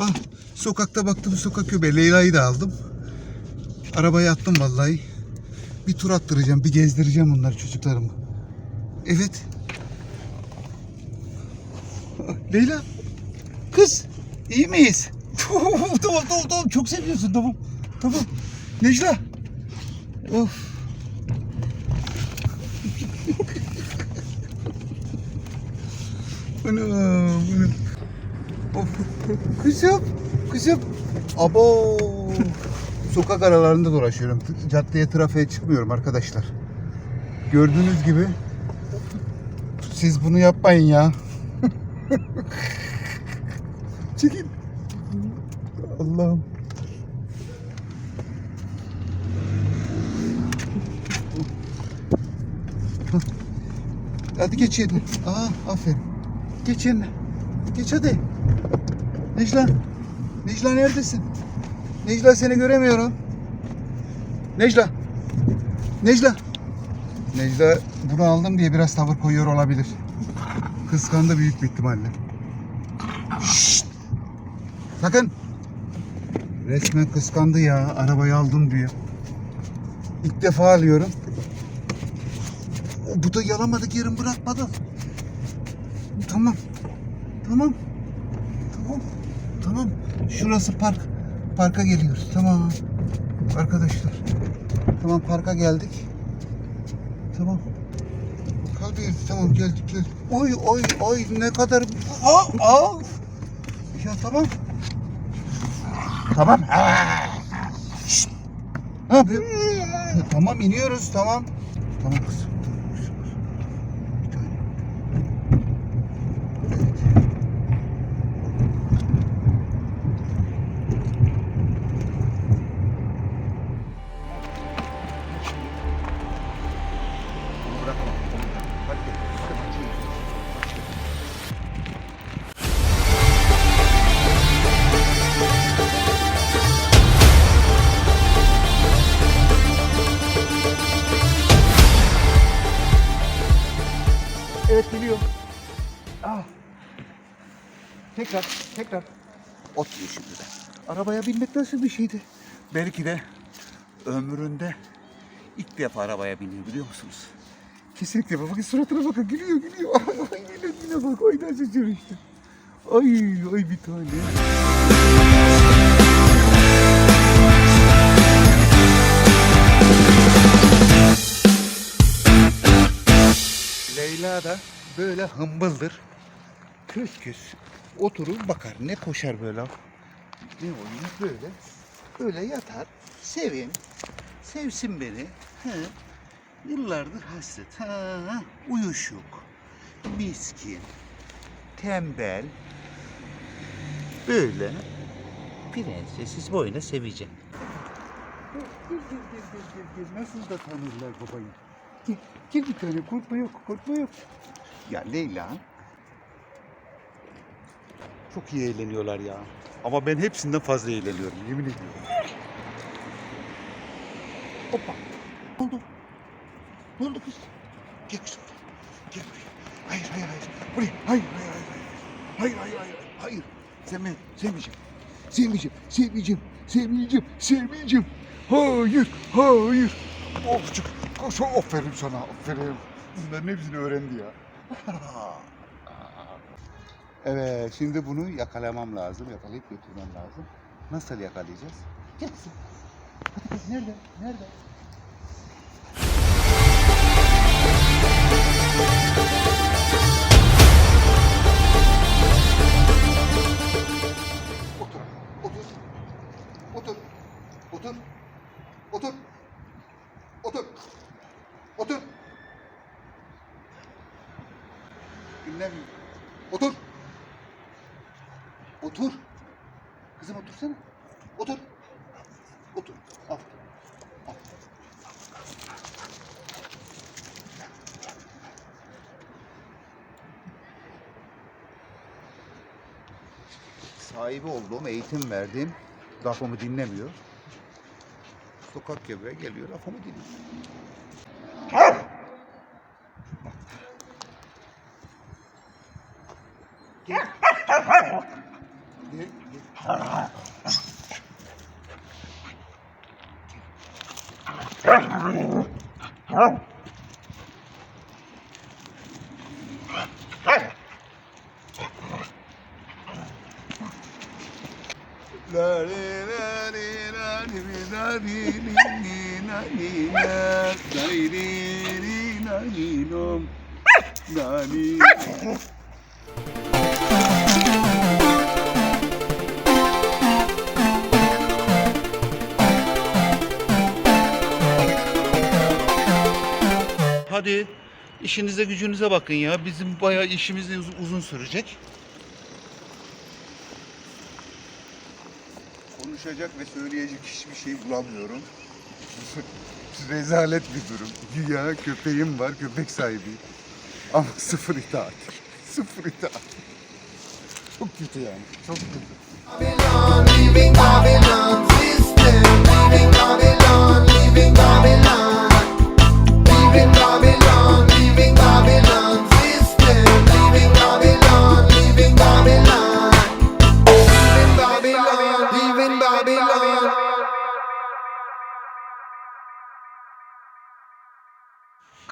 Ah, sokakta baktım sokak köpeği. Leyla'yı da aldım. Arabaya attım vallahi. Bir tur attıracağım, bir gezdireceğim onları çocuklarımı. Evet. Ah, Leyla. Kız, iyi miyiz? tamam tamam tamam çok seviyorsun tamam. Tamam. Necla. Of. Ana, ana. Kızım, kızım. Abo. Sokak aralarında dolaşıyorum. Caddeye, trafiğe çıkmıyorum arkadaşlar. Gördüğünüz gibi siz bunu yapmayın ya. Çekin. Allah'ım. Hadi geç yerine. Aa, aferin. Geç yerine. Geç hadi. Necla. Necla neredesin? Necla seni göremiyorum. Necla. Necla. Necla bunu aldım diye biraz tavır koyuyor olabilir. Kıskandı büyük bir ihtimalle. Şşt. Sakın. Resmen kıskandı ya arabayı aldım diye. İlk defa alıyorum. Bu da yalamadık yerim bırakmadı. Tamam. Tamam. Tamam. Tamam. Şurası park. Parka geliyoruz. Tamam. Arkadaşlar. Tamam parka geldik. Tamam. Kalkıyoruz. Tamam geldik geldik. Oy oy oy ne kadar... Aa, aa. Ya tamam. Tamam. Yapıyorsun? Tamam iniyoruz tamam. Tamam kızım. Evet biliyorum. Ah. Tekrar, tekrar. Ot yiyor şimdi de. Arabaya binmek nasıl bir şeydi? Belki de ömründe ilk defa arabaya biniyor biliyor musunuz? Kesinlikle bakın suratına bakın gülüyor gülüyor. Ay yine yine bak nasıl işte. Ay ay bir tane. Leyla da böyle hımbıldır. Küs küs oturur bakar ne koşar böyle. Ne oynuyor böyle. Böyle yatar. Sevin. Sevsin beni. He. Yıllardır hasret. Ha, uyuşuk. Miskin. Tembel. Böyle. Prensesiz boyuna seveceğim. Gel gel gel gel gel gel. Nasıl da tanırlar babayı. Gel, gel bir tane korkma yok korkma yok. Ya Leyla. Çok iyi eğleniyorlar ya. Ama ben hepsinden fazla eğleniyorum yemin ediyorum. Hoppa. Oldu? Ne oldu kız? Gel kızım. Gel buraya. Hayır hayır hayır. Buraya. Hayır hayır hayır. Hayır hayır hayır. Hayır. Sen beni sevmeyeceğim. Sevmeyeceğim. Sevmeyeceğim. Sevmeyeceğim. Sevmeyeceğim. Hayır. Hayır. Of çık. Koş. Aferin sana. Aferin. Bunların hepsini öğrendi ya. Evet, şimdi bunu yakalamam lazım, yakalayıp götürmem lazım. Nasıl yakalayacağız? Gel kızım. Hadi kız, nerede? Nerede? Dinlemiyor. Otur. Otur. Kızım otursana. Otur. Otur. Al. Sahibi olduğum, eğitim verdiğim lafımı dinlemiyor. Sokak köpeğe geliyor, lafımı dinliyor. Gel. Hadi işinize gücünüze bakın ya. Bizim bayağı işimiz uz- uzun sürecek. Konuşacak ve söyleyecek hiçbir şey bulamıyorum. Rezalet bir durum. Güya köpeğim var, köpek sahibiyim. Ama sıfır itaat. Sıfır itaat. Çok kötü yani, çok kötü. Babylon, leaving Babylon system, leaving Babylon,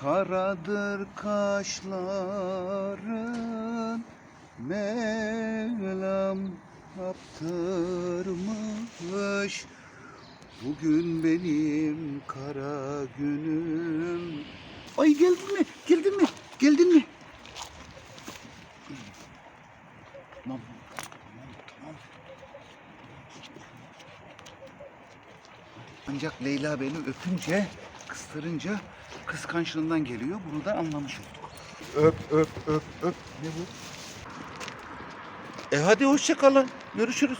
Karadır kaşların Mevlam yaptırmış Bugün benim kara günüm Ay geldin mi? Geldin mi? Geldin mi? Tamam. Ancak Leyla beni öpünce, kıstırınca kıskançlığından geliyor. Bunu da anlamış olduk. Öp, öp, öp, öp. Ne bu? E hadi hoşça kalın. Görüşürüz.